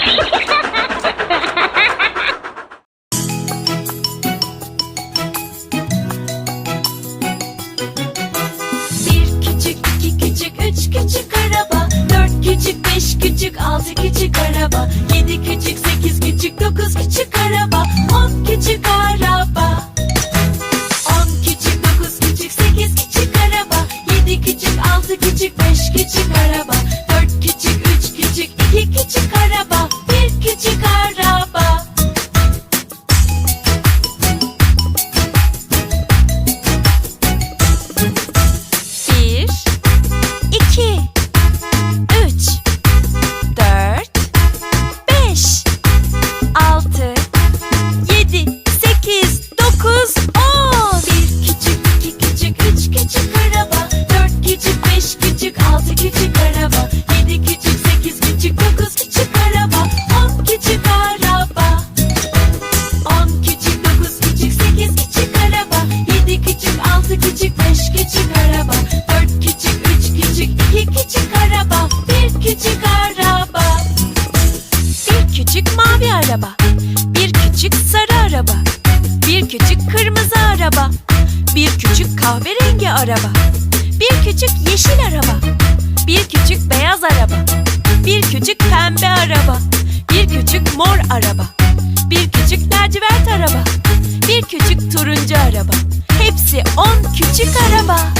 Bir küçük, iki küçük, üç küçük araba. Dört küçük, beş küçük, altı küçük araba. Yedi küçük, sekiz küçük, dokuz küçük araba. On küçük araba. On küçük, dokuz küçük, sekiz küçük araba. Yedi küçük, altı küçük, beş küçük araba. Dört küçük, üç küçük araba. Bir küçük mavi araba. Bir küçük sarı araba. Bir küçük kırmızı araba. Bir küçük kahverengi araba. Bir küçük yeşil araba. Bir küçük beyaz araba. Bir küçük pembe araba. Bir küçük mor araba. Bir küçük lacivert araba. Bir küçük turuncu araba. Hepsi on küçük araba.